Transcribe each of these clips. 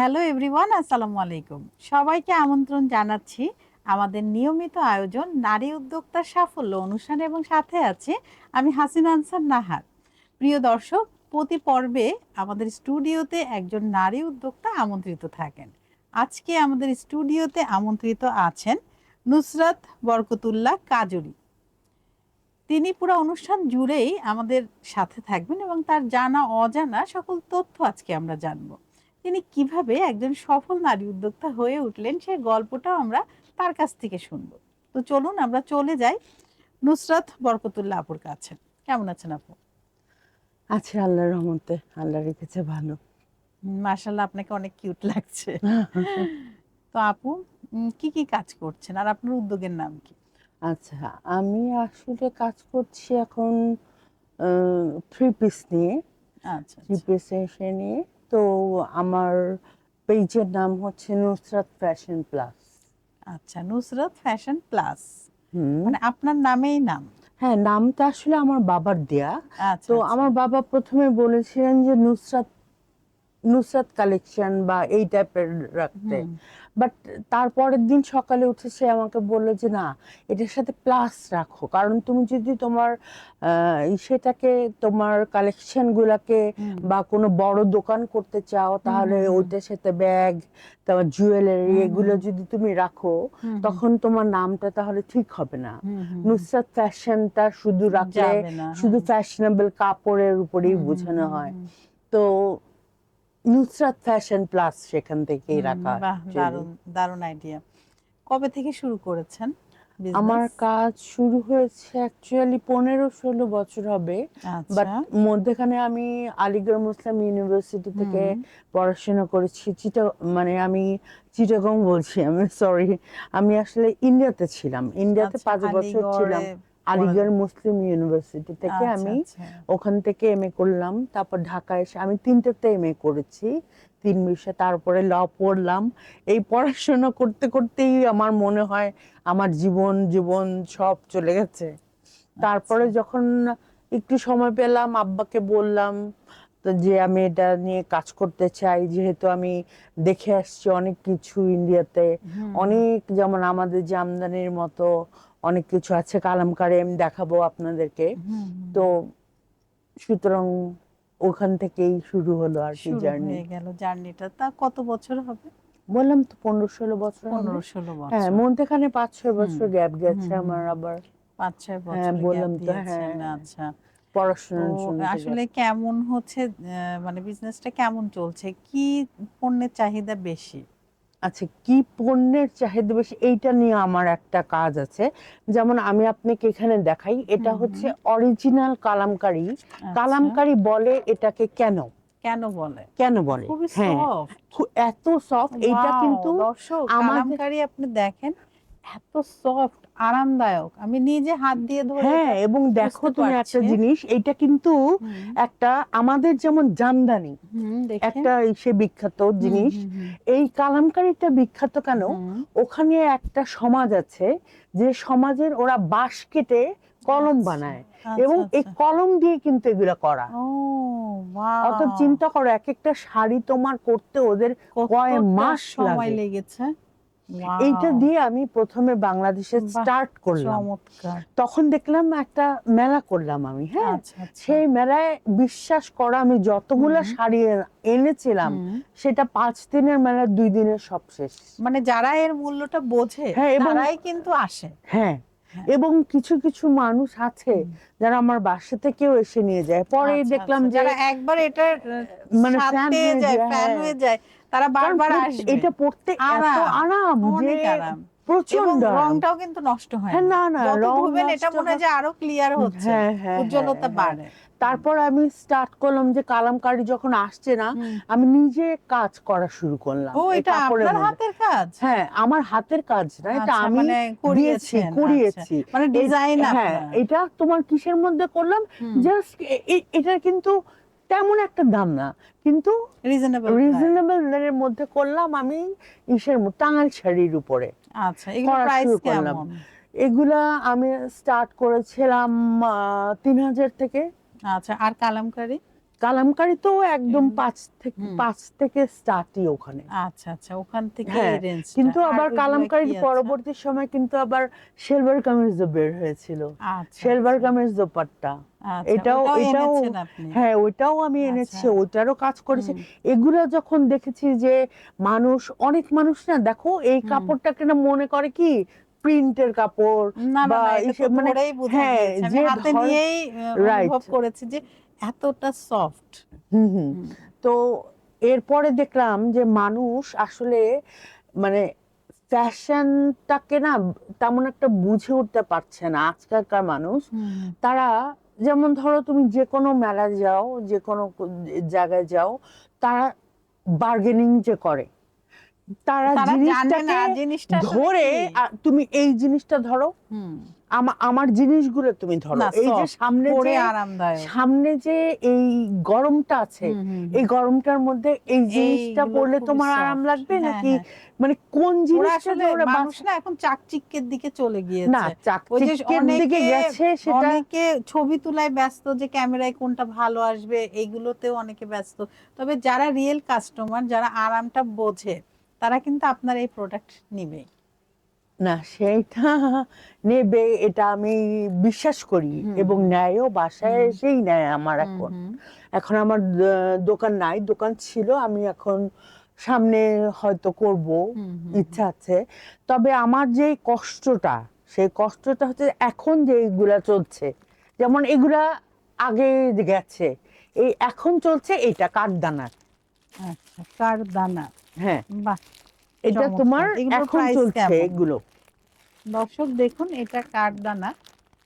Hello everyone, আসসালামু আলাইকুম। সবাইকে আমন্ত্রণ জানাচ্ছি। আমাদের নিয়মিত আয়োজন নারী উদ্যোক্তার সাফল্য অনুষ্ঠান এবং সাথে আছে আমি হাসিনা আনসার নাহার। প্রিয় দর্শক, প্রতি পর্বে আমাদের স্টুডিওতে একজন নারী উদ্যোক্তা আমন্ত্রিত থাকেন। আজকে আমাদের স্টুডিওতে আমন্ত্রিত আছেন নুসরাত বরকতুল্লাহ কাজরি। তিনি পুরো অনুষ্ঠান জুড়েই আমাদের সাথে থাকবেন এবং তার জানা অজানা সকল তথ্য আজকে আমরা জানব। তিনি কীভাবে একজন সফল নারী উদ্যোক্তা হয়ে উঠলেন সেই গল্পটাও আমরা তার কাছ থেকে শুনব। তো চলুন আমরা চলে যাই নুসরাত বরকতুল্লাহ আপুর কাছে। কেমন আছেন আপু? আছে আল্লাহর রহমতে আল্লাহ রেখেছে ভালো। মার্শাল্লাহ আপনাকে অনেক কিউট লাগছে। তো আপু কি কি কাজ করছেন আর আপনার উদ্যোগের নাম কি? আচ্ছা আমি আসলে কাজ করছি এখন থ্রি পিস নিয়ে। আচ্ছা থ্রি আচ্ছা। পিস নিয়ে তো আমার পেজের নাম হচ্ছে নুসরাত ফ্যাশন প্লাস আচ্ছা নুসরাত ফ্যাশন প্লাস মানে আপনার নামেই নাম? হ্যাঁ নামটা আসলে আমার বাবার দেয়া। আচ্ছা তো আচ্ছা। আমার বাবা প্রথমে বলেছিলেন যে নুসরাত নুসরাত কালেকশন বা এই টাইপের রাখতে। বাট তারপরের দিন সকালে উঠে সে আমাকে বলল যে না এটার সাথে প্লাস রাখো। কারণ তুমি যদি তোমার সেটাকে তোমার কালেকশন গুলাকে বা কোনো বড় দোকান করতে চাও তাহলে। ওইটার সাথে ব্যাগ তোমার জুয়েলারি এগুলো যদি তুমি রাখো তখন তোমার নামটা তাহলে ঠিক হবে না। নুসরাত ফ্যাশনটা শুধু রাখলে শুধু। ফ্যাশনেবল কাপড়ের উপরেই বোঝানো হয়। তো নুসরাত ফ্যাশন প্লাস সেখান থেকেই রাখা দারুণ দারুণ আইডিয়া কবে থেকে শুরু করেছেন আমার কাজ শুরু হয়েছে অ্যাকচুয়ালি পনেরো ষোলো বছর হবে বাট আচ্ছা মধ্যেখানে আমি আলিগড় মুসলিম ইউনিভার্সিটি থেকে পড়াশোনা করেছি। চিটা মানে আমি চিটাগং বলছি আমি সরি আমি আসলে ইন্ডিয়াতে ছিলাম। ইন্ডিয়াতে আচ্ছা, পাঁচ বছর ছিলাম। আলিগড়ে মুসলিম ইউনিভার্সিটি থেকে আচ্ছা, আমি আচ্ছা। ওখান থেকে এম এ করলাম তারপর ঢাকায় এসে আমি তিনটাতে এম এ করেছি। তিন বিষয়ে তারপরে ল পড়লাম। এই পড়াশোনা করতে করতেই আমার মনে হয় আমার জীবন জীবন সব চলে গেছে। তারপরে আচ্ছা। যখন একটু সময় পেলাম আব্বাকে বললাম তো যে আমি এটা নিয়ে কাজ করতে চাই যেহেতু আমি দেখে আসছি অনেক কিছু ইন্ডিয়াতে অনেক যেমন আমাদের জামদানির মতো অনেক কিছু আছে কালামকারে আমি দেখাবো আপনাদেরকে। তো সুতরাং ওখান থেকেই শুরু হলো আর কি জার্নি। হয়ে গেল জার্নিটা। তা কত বছর হবে? বললাম তো পনেরো ষোলো বছর পনেরো ষোলো বছর হ্যাঁ বছর। মধ্যেখানে পাঁচ ছয় বছর গ্যাপ গেছে আমার আবার। পাঁচ ছয় হ্যাঁ, বছর বললাম তো, হ্যাঁ। আচ্ছা। পড়াশোনার জন্য আসলে কেমন হচ্ছে মানে বিজনেসটা কেমন চলছে? কি পণ্যের চাহিদা বেশি? আচ্ছা কি পণ্যের চাহিদা বেশি? এইটা নিয়ে আমার একটা কাজ আছে। যেমন আমি আপনাকে এখানে দেখাই এটা হচ্ছে অরিজিনাল কালামকারি। আচ্ছা, কালামকারি বলে এটাকে কেন? কেন বলে? কেন বলে? হ্যাঁ এত সফট এইটা কিন্তু দর্শক আমাদের- কালামকারী আপনি দেখেন এত সফট আরামদায়ক। আমি নিজে হাত দিয়ে ধরে হ্যাঁ এবং দেখো তুমি একটা জিনিস এইটা কিন্তু একটা আমাদের যেমন জামদানি একটা সে বিখ্যাত জিনিস এই কালামকারিটা বিখ্যাত কেন? ওখানে একটা সমাজ আছে যে সমাজের ওরা বাঁশ কেটে কলম আচ্ছা, বানায় আচ্ছা, এবং এই আচ্ছা। কলম দিয়ে কিন্তু এগুলো করা। অত চিন্তা করো এক একটা শাড়ি তোমার করতে ওদের কয় মাস সময় লেগেছে। এইটা দিয়ে আমি প্রথমে বাংলাদেশে স্টার্ট করলাম। তখন দেখলাম একটা মেলা করলাম আমি হ্যাঁ? আচ্ছা আচ্ছা। সেই মেলায় বিশ্বাস করা আমি যতগুলা শাড়ি এনেছিলাম সেটা পাঁচ দিনের মেলা দুই দিনের সব শেষ। মানে যারা এর মূল্যটা বোঝে হ্যাঁ, তারাই কিন্তু আসে। হ্যাঁ হ্যাঁ। এবং কিছু কিছু মানুষ আছে যারা আমার বাসা থেকেও এসে নিয়ে যায়। পরে আচ্ছা, দেখলাম যারা একবার এটা মানে হয়ে ফ্যান। হয়ে যায় তারা বারবার আসবে। এটা পড়তে এত আরাম, অনেক প্রচণ্ড রংটাও কিন্তু নষ্ট হয় হ্যাঁ, না। না রং এটা মনে হয় যে আরও ক্লিয়ার হচ্ছে। হ্যাঁ, হ্যাঁ, উজ্জ্বলতা বাড়ে। তারপর আমি স্টার্ট করলাম যে কালামকারি যখন আসছে না আমি নিজে কাজ করা শুরু করলাম। ও এটা আপনার হাতের কাজ? হ্যাঁ আমার হাতের কাজ না এটা আচ্ছা, আমি মানে দিয়েছি করিয়েছেন, করিয়েছি। আচ্ছা। মানে ডিজাইন হ্যাঁ এটা তোমার কিসের মধ্যে করলাম? জাস্ট এটা কিন্তু তেমন একটা দাম না কিন্তু রিজনেবল রিজনেবল এর মধ্যে করলাম আমি ইসের মধ্যে, টাঙ্গাইল শাড়ির উপরে। আচ্ছা এগুলো প্রাইস কেমন? এগুলা আমি স্টার্ট করেছিলাম তিন হাজার থেকে। আচ্ছা আর কালামকারি? কালামকারি তো একদম পাঁচ থেকে পাঁচ থেকে স্টার্টই ওখানে। আচ্ছা আচ্ছা ওখান থেকে হ্যাঁ, কিন্তু আবার কালামকারির পরবর্তী সময় কিন্তু আবার সিলভার কামিজও বের হয়েছিল। সিলভার কামিজ দোপাট্টা। এটাও- এটাও- হ্যাঁ ওইটাও আমি আচ্ছা। এনেছি ওইটারও কাজ করেছি। এগুলো যখন দেখেছি যে মানুষ অনেক মানুষ না দেখো এই। কাপড়টাকে না মনে করে কি? প্রিন্টের কাপড় বা মানে- হ্যাঁ, যে হাতে নিয়েই অনুভব করেছি যে এতটা সফট হুম হুম। তো এরপরে দেখলাম যে মানুষ আসলে মানে ফ্যাশনটাকে না তেমন একটা বুঝে উঠতে পারছে না আজকালকার মানুষ। তারা যেমন ধরো তুমি যে কোনো মেলায় যাও যে কোনো জায়গায় যাও তারা বার্গেনিং যে করে। তারা জিনিসটাকে জিনিসটা ধরে তুমি এই জিনিসটা ধরো। আমার জিনিসগুলো তুমি ধরো। এই যে সামনে যে সামনে যে এই গরমটা আছে এই গরমটার মধ্যে এই জিনিসটা পরলে তোমার আরাম লাগবে হ্যাঁ, নাকি? হ্যাঁ। মানে কোন জিনিসটা ওরা মানুষ না এখন চাকচিক্যের দিকে চলে গিয়েছে। না চাকচিক্যের দিকে গেছে সেটা অনেকে ছবি তোলায় ব্যস্ত যে ক্যামেরায় কোনটা ভালো আসবে এইগুলোতেও অনেকে ব্যস্ত। তবে যারা রিয়েল কাস্টমার যারা আরামটা বোঝে তারা কিন্তু আপনার এই প্রোডাক্ট নিবে না সেটা নেবে এটা আমি বিশ্বাস করি এবং নেয়ও বাসায় এসেই নেয় আমার এখন। এখন আমার দোকান নাই দোকান ছিল আমি এখন সামনে হয়তো করব ইচ্ছা আছে। তবে আমার যে কষ্টটা সেই কষ্টটা হচ্ছে এখন যে এগুলা চলছে যেমন এগুলা আগে গেছে এই এখন চলছে এটা কাঠদানার। আচ্ছা কার দানা হ্যাঁ। বাহ এটা তোমার এখন চলছে এগুলো। দর্শক দেখুন এটা কার দানা?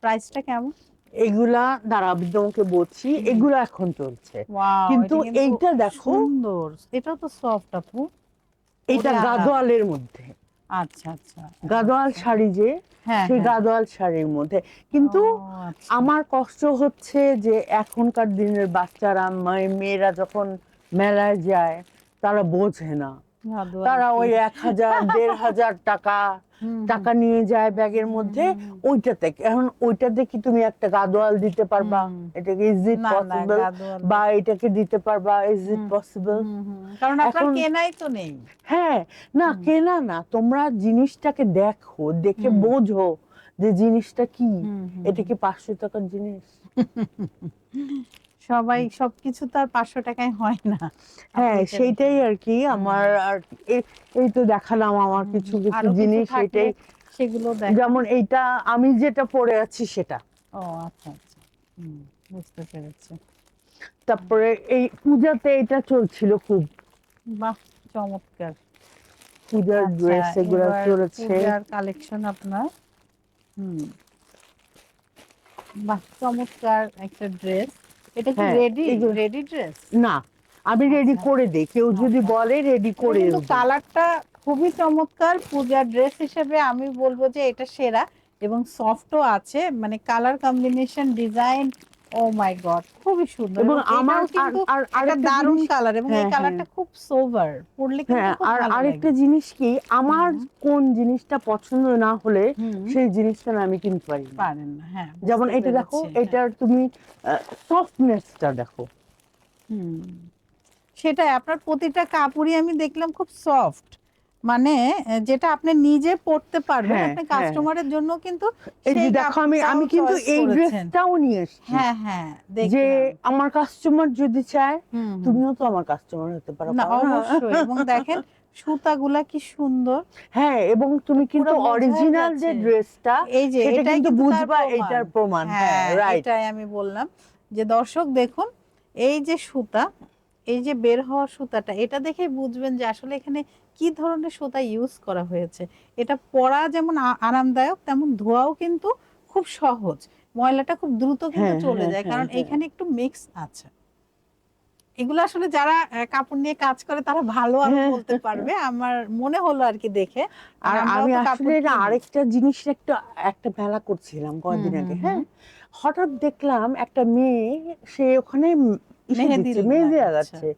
প্রাইসটা কেমন? এগুলা দাঁড়া আমি তোমাকে বলছি এগুলো এখন চলছে। কিন্তু এইটা দেখো সুন্দর। এটা তো সফট আপু। এটা গাদোয়ালের মধ্যে। আচ্ছা আচ্ছা। গাদোয়াল শাড়ি যে হ্যাঁ সেই হ্যাঁ। গাদোয়াল শাড়ির মধ্যে। কিন্তু আচ্ছা। আমার কষ্ট হচ্ছে যে এখনকার দিনের বাচ্চারা মেয়েরা যখন মেলায় যায় তারা বোঝে না। তারা ওই এক হাজার দেড় হাজার টাকা টাকা নিয়ে যায় ব্যাগের মধ্যে ওইটাতে এখন ওইটাতে কি তুমি একটা গাদোয়াল দিতে পারবা। এটাকে ইজ ইট পসিবল বা এটাকে দিতে পারবা ইজ ইট পসিবল। কারণ আপনার কেনাই তো নেই। হ্যাঁ না কেনা না। তোমরা জিনিসটাকে দেখো দেখে বোঝো যে জিনিসটা কি। এটা কি পাঁচশো টাকার জিনিস? সবাই সবকিছু তার পাঁচশো টাকায় হয় না। হ্যাঁ সেইটাই আর কি আমার আর এই- তো দেখালাম আমার কিছু কিছু জিনিস এটাই। সেগুলো যেমন এইটা আমি যেটা পরে আছি সেটা। ও আচ্ছা আচ্ছা। বুঝতে পেরেছি। তারপরে এই পূজাতে এটা চলছিল খুব। বাহ চমৎকার। পূজার ড্রেস এগুলো চলেছে। কালেকশন আপনার। হুম। বাহ চমৎকার একটা ড্রেস এটা কি রেডি রেডি ড্রেস না আমি রেডি আচ্ছা। করে দিই কেউ যদি আচ্ছা। বলে রেডি করে কিন্তু কালারটা খুবই চমৎকার পূজার ড্রেস হিসেবে আমি বলব যে এটা সেরা এবং সফটও আছে মানে colour combination design oh my God খুবই সুন্দর। এবং আমার আর- আরেকটা দারুণ কালার এবং এই হ্যাঁ, কালারটা খুব সোভার পরলে হ্যাঁ আর আরেকটা জিনিস কি আমার কোন জিনিসটা পছন্দ না হলে সেই জিনিসটা আমি কিনতে পারি না। পারেন না হ্যাঁ যেমন এটা দেখো হ্যাঁ। এটার তুমি সফটনেসটা দেখো। হুম। সেটাই আপনার প্রতিটা কাপড়ই আমি দেখলাম খুব সফট মানে যেটা আপনি নিজে পড়তে পারবেন হ্যাঁ, আপনি হ্যাঁ। কাস্টমারের জন্য কিন্তু এই যে দেখো আমি আমি কিন্তু এই ড্রেসটাও নিয়ে এসেছি। হ্যাঁ হ্যাঁ যে আমার কাস্টমার যদি চায়। তুমিও তো আমার কাস্টমার হতে পারো না অবশ্যই। এবং দেখেন সুতাগুলা কি সুন্দর। হ্যাঁ এবং তুমি কিন্তু অরিজিনাল যে ড্রেসটা এই যে এটা কিন্তু বুঝবা। এটার প্রমাণ। হ্যাঁ হ্যাঁ রাইট এটাই আমি বললাম। যে দর্শক দেখুন এই যে সুতা এই যে বের হওয়া সুতাটা এটা দেখে বুঝবেন যে আসলে এখানে কি ধরনের সুতা ইউজ করা হয়েছে এটা পরা যেমন আরামদায়ক তেমন ধোয়াও কিন্তু খুব সহজ ময়লাটা খুব দ্রুত কিন্তু হ্যাঁ, চলে হ্যাঁ, যায় হ্যাঁ, কারণ। এখানে একটু মিক্স আছে এগুলো আসলে যারা কাপড় নিয়ে কাজ করে তারা ভালো আরও। বলতে পারবে আমার মনে হলো আর কি দেখে আর আমি আসলে। আরেকটা জিনিস একটা একটা মেলা করছিলাম কয়েকদিন আগে হ্যাঁ হঠাৎ দেখলাম একটা মেয়ে সে ওখানে মেহেদি মেহেদি লাগাচ্ছে।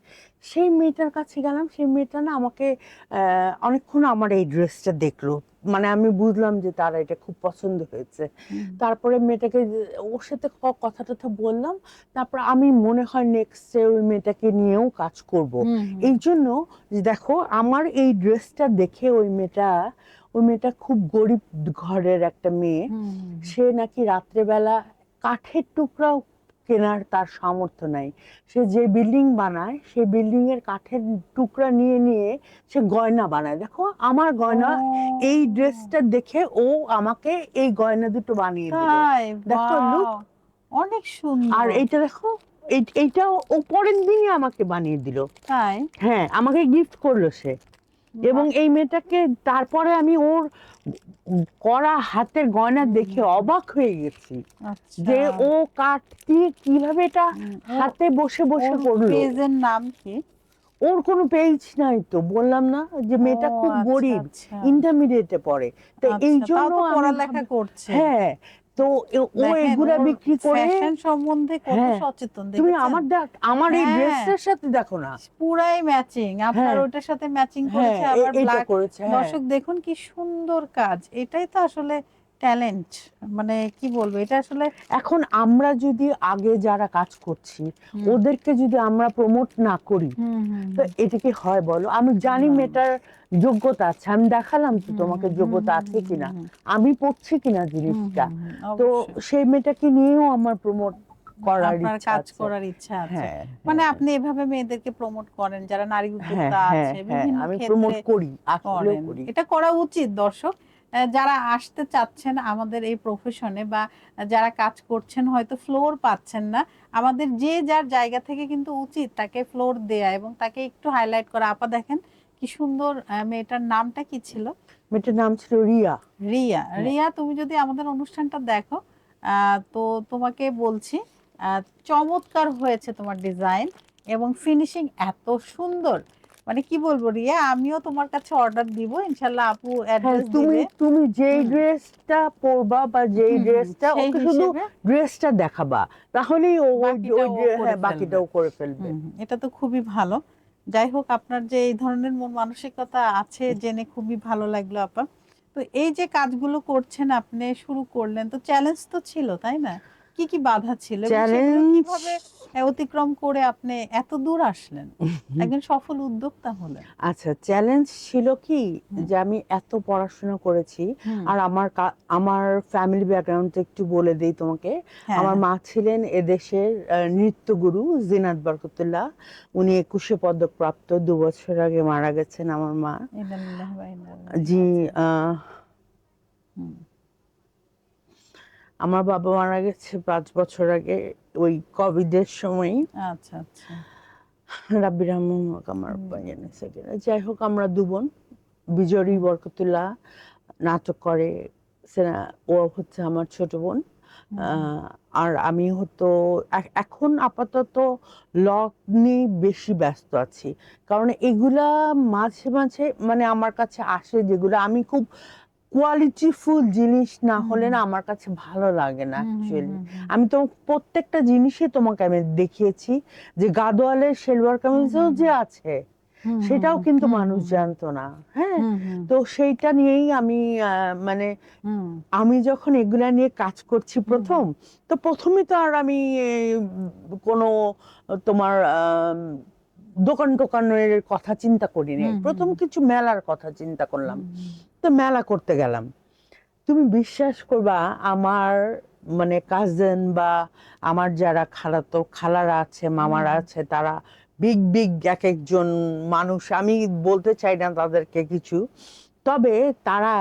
সেই মেয়েটার কাছে গেলাম সেই মেয়েটা না আমাকে অনেকক্ষণ আমার এই ড্রেসটা দেখল। মানে আমি বুঝলাম যে তার এটা খুব পছন্দ হয়েছে। তারপরে মেয়েটাকে ওর সাথে কথা টথা বললাম তারপর আমি মনে হয় নেক্সট ওই মেয়েটাকে নিয়েও কাজ করব। এই জন্য দেখো আমার এই ড্রেসটা দেখে ওই মেয়েটা ওই মেয়েটা খুব গরিব ঘরের একটা মেয়ে। সে নাকি রাত্রেবেলা কাঠের টুকরাও কেনার তার সামর্থ্য নাই। সে যে বিল্ডিং বানায় বিল্ডিং এর কাঠের টুকরা নিয়ে নিয়ে সে গয়না বানায়। দেখো আমার গয়না এই ড্রেসটা দেখে ও আমাকে এই গয়না দুটো বানিয়ে দিল। দেখো। অনেক সুন্দর। আর এইটা দেখো এই- এইটাও ও পরের দিনই আমাকে বানিয়ে দিল। হ্যাঁ আমাকে গিফট করল সে। এবং এই মেয়েটাকে তারপরে আমি ওর করা হাতের গয়না দেখে অবাক হয়ে গেছি আচ্ছা। যে ও কাঠ দিয়ে কীভাবে এটা হাতে বসে বসে করল? পেজের নাম কি? ওর কোনো পেজ নাই তো বললাম না যে মেয়েটা খুব আচ্ছা, গরিব আচ্ছা। ইন্টারমিডিয়েটে পড়ে। তো আচ্ছা, এই জন্য পড়ালেখা করছে। হ্যাঁ তো ও এগুলা বিক্রি করে ফ্যাশন সম্বন্ধে কত হ্যাঁ, সচেতন তুমি আমার দেখ আমার এই হ্যাঁ। ড্রেসটার সাথে দেখো না পুরাই ম্যাচিং আপনার হ্যাঁ। ওটার সাথে ম্যাচিং হ্যাঁ করেছে এ- আবার ব্ল্যাক হ্যাঁ। দর্শক দেখুন কি সুন্দর কাজ এটাই তো আসলে ট্যালেন্ট মানে কি বলব এটা আসলে এখন আমরা যদি আগে যারা কাজ করছি ওদেরকে যদি আমরা প্রমোট না করি তো এটা কি হয় বলো? আমি জানি না। মেয়েটার যোগ্যতা আছে আমি দেখালাম তো তোমাকে যোগ্যতা আছে কিনা। আমি পড়ছি কিনা জিনিসটা। তো সেই মেয়েটাকে নিয়েও আমার প্রমোট করার আপনার ইচ্ছা কাজ করার ইচ্ছা আছে। হ্যাঁ মানে হ্যাঁ, আপনি এভাবে মেয়েদেরকে প্রমোট করেন যারা নারী হ্যাঁ উদ্যোক্তা আছে বিভিন্ন আমি প্রমোট করি। এটা করা উচিত দর্শক। যারা আসতে চাচ্ছেন আমাদের এই প্রফেশনে বা যারা কাজ করছেন হয়তো ফ্লোর পাচ্ছেন না আমাদের যে যার জায়গা থেকে কিন্তু উচিত তাকে ফ্লোর দেয়া এবং তাকে একটু হাইলাইট করা। আপা দেখেন কি সুন্দর মেয়েটার নামটা কি ছিল? মেয়েটার নাম ছিল রিয়া। রিয়া। হ্যাঁ। রিয়া তুমি যদি আমাদের অনুষ্ঠানটা দেখো তো তোমাকে বলছি চমৎকার হয়েছে তোমার ডিজাইন এবং ফিনিশিং এত সুন্দর। মানে কি বলব রিয়া আমিও তোমার কাছে অর্ডার দিব ইনশাল্লাহ আপু অ্যাড্রেস তুমি তুমি যেই। ড্রেসটা পরবা বা যেই ড্রেসটা ওকে শুধু ড্রেসটা দেখাবা। তাহলেই ও ওই- বাকিটা ওই ও ড্রে- করে হ্যাঁ বাকিটাও করে ফেলবে। এটা তো খুবই ভালো। যাই হোক আপনার যে এই ধরনের মন মানসিকতা আছে জেনে খুবই ভালো লাগল আপা। তো এই যে কাজগুলো করছেন আপনি শুরু করলেন তো চ্যালেঞ্জ তো ছিল তাই না? কি কি বাধা ছিল কীভাবে অতিক্রম করে আপনি এত দূর আসলেন? একজন সফল উদ্যোক্তা হলেন। আচ্ছা চ্যালেঞ্জ ছিল কি যে আমি এত পড়াশোনা করেছি আর আমার আমার ফ্যামিলি ব্যাকগ্রাউন্ড একটু বলে দেই তোমাকে। হ্যাঁ, আমার মা ছিলেন এদেশের আহ, নৃত্যগুরু জিনাত বরকতুল্লাহ। উনি একুশে পদক প্রাপ্ত দু বছর আগে মারা গেছেন আমার মা। জি আহ, হুম, আমার বাবা মারা গেছে পাঁচ বছর আগে ওই কোভিডের সময় আচ্ছা আচ্ছা। রাব্বির রহমান আমার যাই হোক আমরা দু বোন বিজয়ী বরকতুল্লাহ নাটক করে। ও হচ্ছে আমার ছোট বোন। আর আমি হতো এখন আপাতত ল নিয়ে বেশি ব্যস্ত আছি। কারণ এগুলা মাঝে মাঝে মানে আমার কাছে আসে যেগুলো আমি খুব কোয়ালিটিফুল জিনিস না হলে না আমার কাছে ভালো লাগে না অ্যাকচুয়ালি। আমি তো প্রত্যেকটা জিনিসই তোমাকে আমি দেখিয়েছি যে গাদোয়ালের সেলওয়ার কামিজও যে আছে সেটাও কিন্তু মানুষ জানতো না হ্যাঁ? তো সেইটা নিয়েই আমি মানে আমি যখন এগুলা নিয়ে কাজ করছি প্রথম তো প্রথমে তো আর আমি কোনো তোমার দোকান টোকানের কথা চিন্তা করিনি। প্রথম কিছু মেলার কথা চিন্তা করলাম। তো মেলা করতে গেলাম। তুমি বিশ্বাস করবা আমার মানে কাজিন বা আমার যারা খালাতো খালারা আছে মামারা আছে তারা বিগ বিগ এক একজন মানুষ আমি বলতে চাই না তাদেরকে কিছু। তবে তারা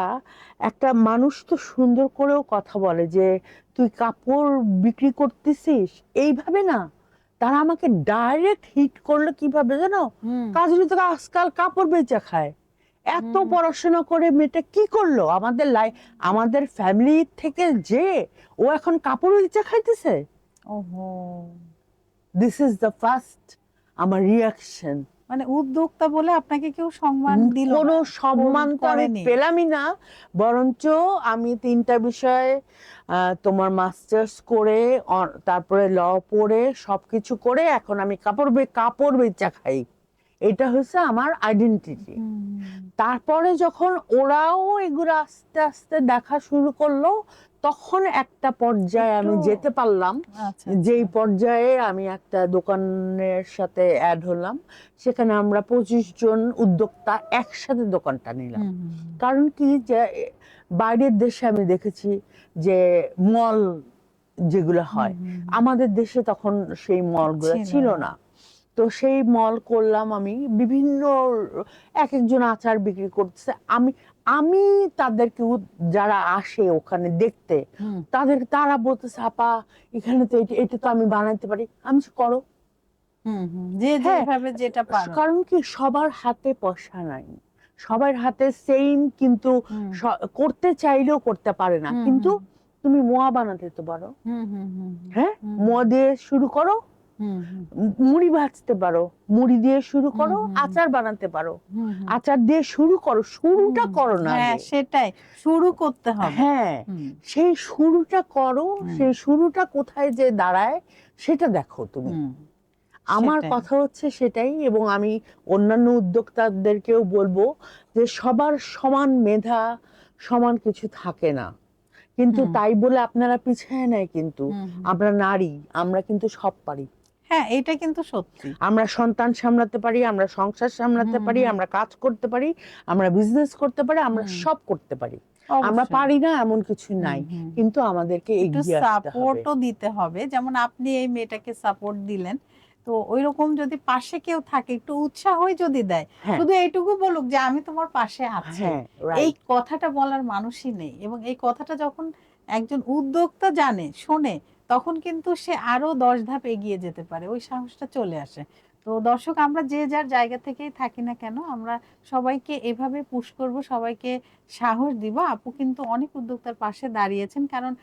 একটা মানুষ তো সুন্দর করেও কথা বলে যে তুই কাপড় বিক্রি করতেছিস? এইভাবে না। তারা আমাকে ডাইরেক্ট হিট করল কীভাবে জানো? কাজলি তো আজকাল কাপড় বেচা খায়। এত পড়াশোনা করে মেয়েটা কি করল? আমাদের লাই আমাদের ফ্যামিলি থেকে যে ও এখন কাপড় ইচ্ছা খাইতেছে। দিস ইজ দ্য ফার্স্ট আমার রিয়াকশন মানে উদ্যোক্তা বলে আপনাকে কেউ সম্মান দিল। কোনো সম্মান তো আমি পেলামই না বরঞ্চ আমি তিনটা বিষয়ে তোমার মাস্টার্স করে তারপরে ল পড়ে সবকিছু করে এখন আমি কাপড় কাপড় বেচা খাই। এটা হচ্ছে আমার আইডেন্টিটি তারপরে যখন ওরাও এগুলো আস্তে আস্তে দেখা শুরু করল তখন একটা পর্যায়ে আমি যেতে পারলাম আচ্ছা যেই আচ্ছা। পর্যায়ে আমি একটা দোকানের সাথে অ্যাড হলাম সেখানে আমরা পঁচিশ জন উদ্যোক্তা একসাথে দোকানটা নিলাম। কারণ কি যে বাইরের দেশে আমি দেখেছি যে মল যেগুলো হয়। আমাদের দেশে তখন সেই মলগুলো ছিল না। তো সেই মল করলাম আমি। বিভিন্ন এক একজন আচার বিক্রি করতেছে। আমি আমি তাদেরকে যারা আসে ওখানে দেখতে তাদের তারা বলতেছে আপা এখানে তো এটা তো আমি বানাইতে পারি। আমি করো। হ্যাঁ, যেটা কারণ কি সবার হাতে পয়সা নাই। সবার হাতে সেম কিন্তু করতে চাইলেও করতে পারে না। কিন্তু তুমি মোয়া বানাতে তো পারো। হুম, হুম, হুম, হ্যাঁ? মোয়া দিয়ে শুরু করো। মুড়ি ভাজতে পারো মুড়ি দিয়ে শুরু করো আচার বানাতে পারো। আচার দিয়ে শুরু করো শুরুটা করো না হ্যাঁ সেটাই। শুরু করতে হবে। হ্যাঁ সেই শুরুটা করো সেই শুরুটা কোথায় যে দাঁড়ায় সেটা দেখো তুমি। আমার কথা হচ্ছে সেটাই এবং আমি অন্যান্য উদ্যোক্তাদেরকেও বলব যে সবার সমান মেধা সমান কিছু থাকে না। কিন্তু তাই বলে আপনারা পিছিয়ে নেয় কিন্তু। আমরা নারী আমরা কিন্তু সব পারি। হ্যাঁ এটা কিন্তু সত্যি। আমরা সন্তান সামলাতে পারি আমরা সংসার সামলাতে পারি আমরা কাজ করতে পারি আমরা বিজনেস করতে পারি আমরা সব করতে পারি। আমরা পারি না এমন কিছু নাই। কিন্তু আমাদেরকে এগিয়ে সাপোর্টও দিতে হবে। যেমন আপনি এই মেয়েটাকে সাপোর্ট দিলেন তো ওই রকম যদি পাশে কেউ থাকে একটু উৎসাহই যদি দেয় হ্যাঁ। শুধু এইটুকু বলুক যে আমি তোমার পাশে আছি। হ্যাঁ এই কথাটা বলার মানুষই নেই এবং এই কথাটা যখন একজন উদ্যোক্তা জানে শোনে তখন কিন্তু সে আরও দশ ধাপ এগিয়ে যেতে পারে, ওই সাহসটা চলে আসে। তো দর্শক, আমরা যে যার জায়গা থেকেই থাকি না কেন, আমরা সবাইকে এভাবে পুশ করব, সবাইকে সাহস দিব। আপু কিন্তু অনেক উদ্যোক্তার পাশে দাঁড়িয়েছেন, কারণ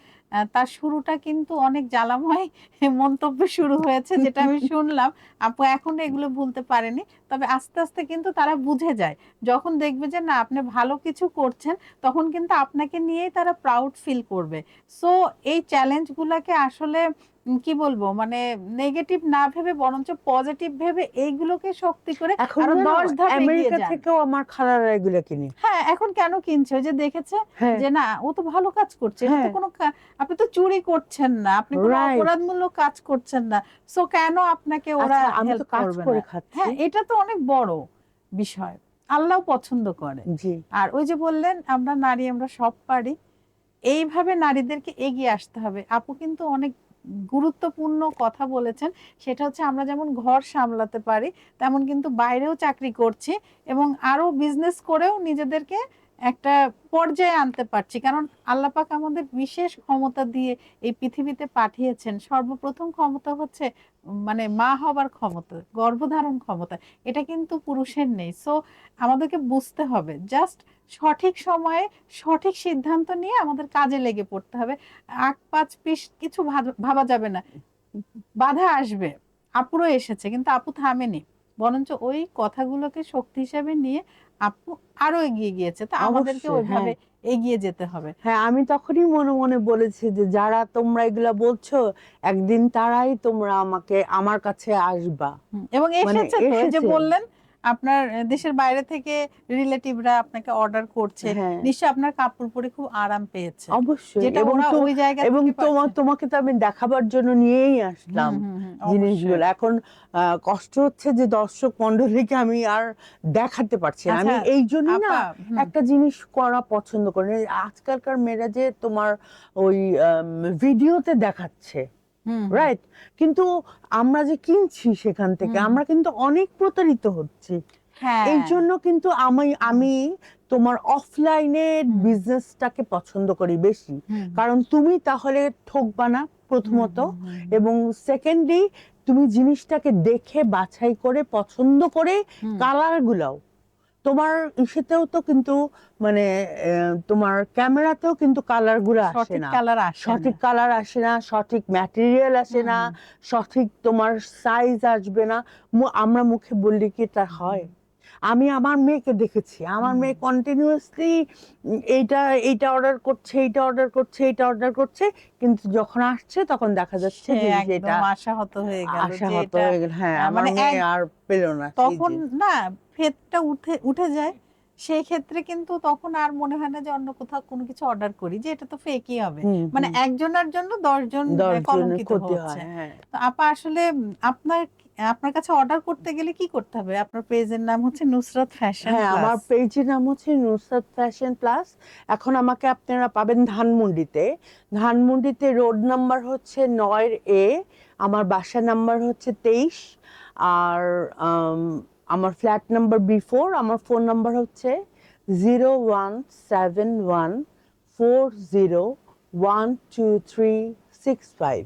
তার শুরুটা কিন্তু অনেক জ্বালাময় মন্তব্য শুরু হয়েছে যেটা আমি শুনলাম। আপু এখন এগুলো ভুলতে পারেনি তবে আস্তে আস্তে কিন্তু তারা বুঝে যায়। যখন দেখবে যে না আপনি ভালো কিছু করছেন তখন কিন্তু আপনাকে নিয়েই তারা প্রাউড ফিল করবে। সো এই চ্যালেঞ্জগুলোকে আসলে কি বলব মানে নেগেটিভ না ভেবে বরঞ্চ পজিটিভ ভেবে এইগুলোকে শক্তি করে আরও জানো, দশ ধাপ এগিয়ে আমেরিকা থেকেও আমার খালারা এগুলো কিনে। হ্যাঁ এখন কেন কিনছে? ওই যে দেখেছে হ্যাঁ। যে না ও তো ভালো কাজ করছে এটা তো হ্যাঁ। কোনো আপনি তো চুরি করছেন না আপনি কোনো অপরাধমূলক কাজ করছেন না। সো কেন আপনাকে ওরা আচ্ছা, আমি তো কাজ করে খাচ্ছি? হ্যাঁ এটা তো অনেক বড় বিষয়। আল্লাহ পছন্দ করে। জি। আর ওই যে বললেন আমরা নারী আমরা সব পারি। এইভাবে নারীদেরকে এগিয়ে আসতে হবে। আপু কিন্তু অনেক গুরুত্বপূর্ণ কথা বলেছেন। সেটা হচ্ছে আমরা যেমন ঘর সামলাতে পারি তেমন কিন্তু বাইরেও চাকরি করছি এবং আরও বিজনেস করেও নিজেদেরকে একটা পর্যায়ে আনতে পারছি। কারণ আল্লাহ পাক আমাদের বিশেষ ক্ষমতা দিয়ে এই পৃথিবীতে পাঠিয়েছেন। সর্বপ্রথম ক্ষমতা হচ্ছে মানে মা হবার ক্ষমতা, গর্ভধারণ ক্ষমতা। এটা কিন্তু পুরুষের নেই। সো আমাদেরকে বুঝতে হবে। জাস্ট সঠিক সময়ে সঠিক সিদ্ধান্ত নিয়ে আমাদের কাজে লেগে পড়তে হবে। আক পাঁচ, পিস কিছু ভাবা যাবে না। বাধা আসবে। আপুরও এসেছে, কিন্তু আপু থামেনি। বরঞ্চ ওই কথাগুলোকে শক্তি হিসেবে নিয়ে আপু আরও এগিয়ে গিয়েছে। তো আমাদেরকে ওইভাবে এগিয়ে যেতে হবে। হ্যাঁ আমি তখনই মনে মনে বলেছি যে যারা তোমরা এগুলা বলছো একদিন তারাই তোমরা আমাকে আমার কাছে আসবা। এবং মানে এসেছে যে বললেন আপনার দেশের বাইরে থেকে রিলেটিভরা আপনাকে অর্ডার করছে। হ্যাঁ। নিশ্চয় আপনার কাপড় পরে খুব আরাম পেয়েছে। অবশ্যই। এবং ওই জায়গা এবং তোমার তোমাকে তো আমি দেখাবার জন্য নিয়েই আসলাম জিনিসগুলো। এখন আহ, কষ্ট হচ্ছে যে দর্শক মন্ডলীকে আমি আর দেখাতে পারছি না। আমি আচ্ছা, এই জন্য না একটা জিনিস করা পছন্দ করি। আজকালকার মেয়েরা যে তোমার ওই ভিডিওতে দেখাচ্ছে। রাইট কিন্তু আমরা যে কিনছি সেখান থেকে আমরা কিন্তু অনেক প্রতারিত হচ্ছি। হ্যাঁ। এই জন্য কিন্তু আমি আমি তোমার অফলাইনে বিজনেসটাকে পছন্দ করি বেশি। কারণ তুমি তাহলে ঠকবা না প্রথমত এবং সেকেন্ডলি তুমি জিনিসটাকে দেখে বাছাই করে পছন্দ করে কালার গুলাও। তোমার ইসেতেও তো কিন্তু মানে তোমার ক্যামেরাতেও কিন্তু কালারগুলো আসে না। কালার আসে সঠিক কালার আসে না সঠিক ম্যাটেরিয়াল আসে না সঠিক তোমার সাইজ আসবে না। আমরা মুখে বললে কি এটা হয়? আমি আমার মেয়েকে দেখেছি। আমার মেয়ে কন্টিনিউয়াসলি এইটা এইটা অর্ডার করছে এইটা অর্ডার করছে এইটা অর্ডার করছে কিন্তু যখন আসছে তখন দেখা যাচ্ছে যে এটা আশাহত হয়ে গেল আশাহত হয়ে গেল। হ্যাঁ আমার মানে মেয়ে আর পেল না তখন না ফেদটা উঠে উঠে যায়। সেই ক্ষেত্রে কিন্তু তখন আর মনে হয় না যে অন্য কোথাও কোনো কিছু অর্ডার করি যে এটা তো ফেকই হবে। মানে একজনের জন্য দশজন দশ কলঙ্কিত হচ্ছে। হ্যাঁ। তো আপা আসলে আপনার আপনার কাছে অর্ডার করতে গেলে কি করতে হবে? আপনার পেজের নাম হচ্ছে নুসরাত ফ্যাশন হ্যাঁ আমার পেজের নাম হচ্ছে নুসরাত ফ্যাশন প্লাস এখন আমাকে আপনারা পাবেন ধানমন্ডিতে। ধানমন্ডিতে রোড নাম্বার হচ্ছে নয় এ আমার বাসা নাম্বার হচ্ছে তেইশ। আর আমার ফ্ল্যাট নাম্বার বি ফোর আমার ফোন নাম্বার হচ্ছে zero one seven one four zero one two three six five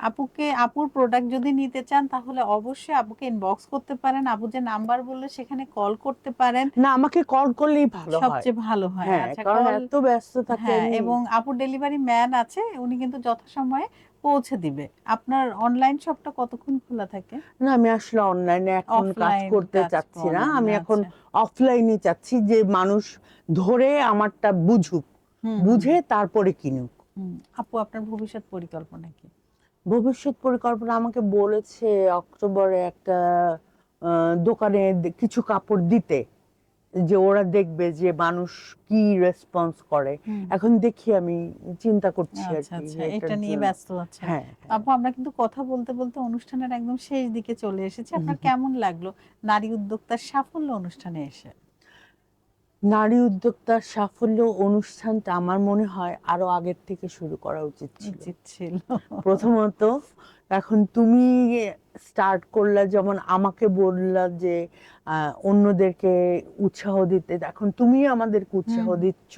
আপুকে আপুর প্রোডাক্ট যদি নিতে চান তাহলে অবশ্যই আপুকে ইনবক্স করতে পারেন। আপু যে নাম্বার বললে সেখানে কল করতে পারেন। না আমাকে কল করলেই ভালো হয়। সবচেয়ে ভালো হয়। হ্যাঁ আচ্ছা কারণ এত ব্যস্ত থাকে হ্যাঁ এবং আপুর ডেলিভারি ম্যান আছে উনি কিন্তু যথাসময়ে পৌঁছে দিবে? আপনার অনলাইন শপটা কতক্ষণ খোলা থাকে? না আমি আসলে অনলাইনে এখন কাজ করতে চাচ্ছি না। আমি এখন আচ্ছা। অফলাইনে চাচ্ছি যে মানুষ ধরে আমারটা বুঝুক বুঝে তারপরে কিনুক। আপু আপনার ভবিষ্যৎ পরিকল্পনা কি? ভবিষ্যৎ পরিকল্পনা আমাকে বলেছে অক্টোবরে একটা দোকানে কিছু কাপড় দিতে। যে ওরা দেখবে যে মানুষ কি রেসপন্স করে। এখন দেখি আমি চিন্তা করছি আচ্ছা আচ্ছা এটা নিয়ে ব্যস্ত আছে হ্যাঁ আপু আমরা কিন্তু কথা বলতে বলতে অনুষ্ঠানের একদম শেষ দিকে চলে এসেছি। আপনার কেমন লাগল? নারী উদ্যোক্তার সাফল্য অনুষ্ঠানে এসে। নারী উদ্যোক্তার সাফল্য অনুষ্ঠানটা আমার মনে হয় আরও আগের থেকে শুরু করা উচিত ছিল। প্রথমত এখন তুমি স্টার্ট করলা যেমন আমাকে বললা যে অন্যদেরকে উৎসাহ দিতে এখন তুমি আমাদেরকে উৎসাহ দিচ্ছ।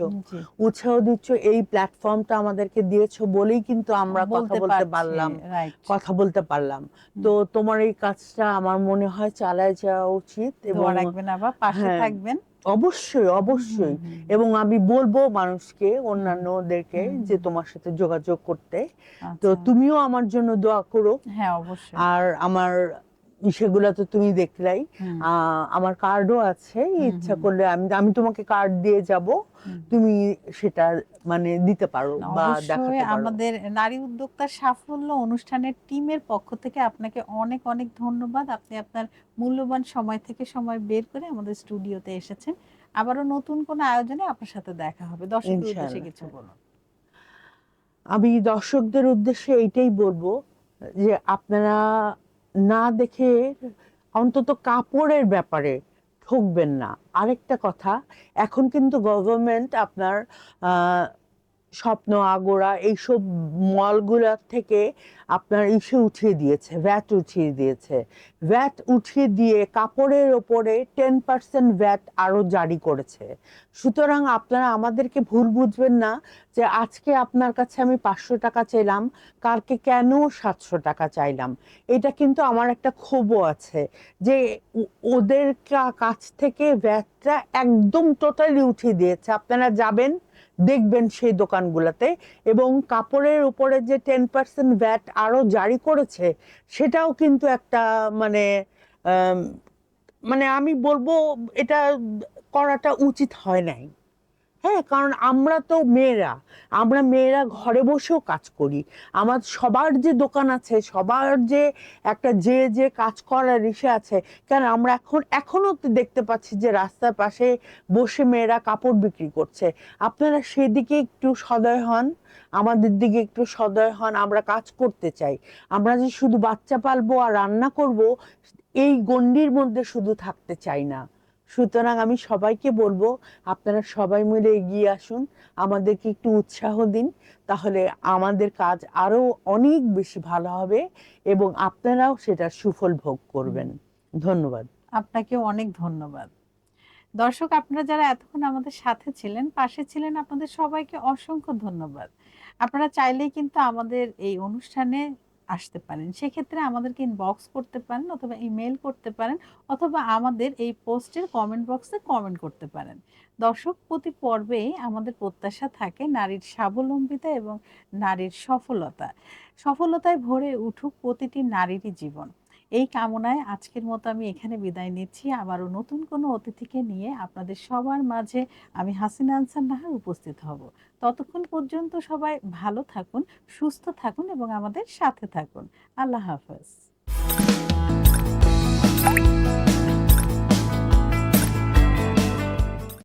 উৎসাহ দিচ্ছ এই প্ল্যাটফর্মটা আমাদেরকে দিয়েছ বলেই কিন্তু আমরা কথা বলতে পারলাম। কথা বলতে পারলাম। তো তোমার এই কাজটা আমার মনে হয় চালায় যাওয়া উচিত এবং রাখবেন আবার পাশে হ্যাঁ, থাকবেন। অবশ্যই অবশ্যই। এবং আমি বলব মানুষকে অন্যান্যদেরকে যে তোমার সাথে যোগাযোগ করতে। তো আচ্ছা। তুমিও আমার জন্য দোয়া করো। হ্যাঁ অবশ্যই। আর আমার সেগুলো তো তুমি দেখলাই। আমার কার্ডও আছে ইচ্ছা করলে আমি আমি তোমাকে কার্ড দিয়ে যাব তুমি সেটা মানে দিতে পারো বা দেখাতে পারো। আমাদের নারী উদ্যোক্তার সাফল্য অনুষ্ঠানের টিমের পক্ষ থেকে আপনাকে অনেক অনেক ধন্যবাদ। আপনি আপনার মূল্যবান সময় থেকে সময় বের করে আমাদের স্টুডিওতে এসেছেন। আবারও নতুন কোনো আয়োজনে আপনার সাথে দেখা হবে। দর্শকের উদ্দেশ্যে কিছু বলুন। আমি দর্শকদের উদ্দেশ্যে এইটাই বলব যে আপনারা না দেখে অন্তত কাপড়ের ব্যাপারে ঠকবেন না। আরেকটা কথা এখন কিন্তু গভর্নমেন্ট আপনার স্বপ্ন, আগোড়া, এইসব মলগুলোর থেকে আপনার ইসে উঠিয়ে দিয়েছে ভ্যাট উঠিয়ে দিয়েছে। ভ্যাট উঠিয়ে দিয়ে কাপড়ের ওপরে টেন পার্সেন্ট ভ্যাট আরও জারি করেছে। সুতরাং আপনারা আমাদেরকে ভুল বুঝবেন না যে আজকে আপনার কাছে আমি পাঁচশো টাকা চাইলাম, কালকে কেন সাতশো টাকা চাইলাম? এটা কিন্তু আমার একটা ক্ষোভও আছে যে ওদের কাছ থেকে ভ্যাটটা একদম টোটালি উঠিয়ে দিয়েছে। আপনারা যাবেন দেখবেন সেই দোকানগুলোতে। এবং কাপড়ের উপরে যে টেন পার্সেন্ট ভ্যাট আরও জারি করেছে, সেটাও কিন্তু একটা মানে মানে আমি বলব এটা করাটা উচিত হয় নাই। হ্যাঁ কারণ আমরা তো মেয়েরা। আমরা মেয়েরা ঘরে বসেও কাজ করি। আমার সবার যে দোকান আছে, সবার যে একটা যে যে কাজ করার ইসে আছে, কেন আমরা এখন এখনও তো দেখতে পাচ্ছি যে রাস্তার পাশে বসে মেয়েরা কাপড় বিক্রি করছে। আপনারা সেদিকে একটু সদয় হন, আমাদের দিকে একটু সদয় হন, আমরা কাজ করতে চাই। আমরা যে শুধু বাচ্চা পালবো আর রান্না করব, এই গণ্ডির মধ্যে শুধু থাকতে চাই না। সুতরাং আমি সবাইকে বলব, আপনারা সবাই মিলে এগিয়ে আসুন, আমাদেরকে একটু উৎসাহ দিন, তাহলে আমাদের কাজ আরও অনেক বেশি ভালো হবে এবং আপনারাও সেটার সুফল ভোগ করবেন। ধন্যবাদ। আপনাকেও অনেক ধন্যবাদ। দর্শক, আপনারা যারা এতক্ষণ আমাদের সাথে ছিলেন, পাশে ছিলেন, আপনাদের সবাইকে অসংখ্য ধন্যবাদ। আপনারা চাইলেই কিন্তু আমাদের এই অনুষ্ঠানে আসতে পারেন। সেক্ষেত্রে আমাদেরকে ইনবক্স করতে পারেন অথবা ইমেল করতে পারেন অথবা আমাদের এই পোস্টের কমেন্ট বক্সে কমেন্ট করতে পারেন। দর্শক, প্রতি পর্বে আমাদের প্রত্যাশা থাকে নারীর স্বাবলম্বিতা এবং নারীর সফলতা। সফলতায় ভরে উঠুক প্রতিটি নারীরই জীবন। এই কামনায় আজকের মতো আমি এখানে বিদায় নিচ্ছি। আবারও নতুন কোনো অতিথিকে নিয়ে আপনাদের সবার মাঝে আমি হাসিনা আনসার নাহার উপস্থিত হব। ততক্ষণ পর্যন্ত সবাই ভালো থাকুন, সুস্থ থাকুন এবং আমাদের সাথে থাকুন। আল্লাহ হাফেজ।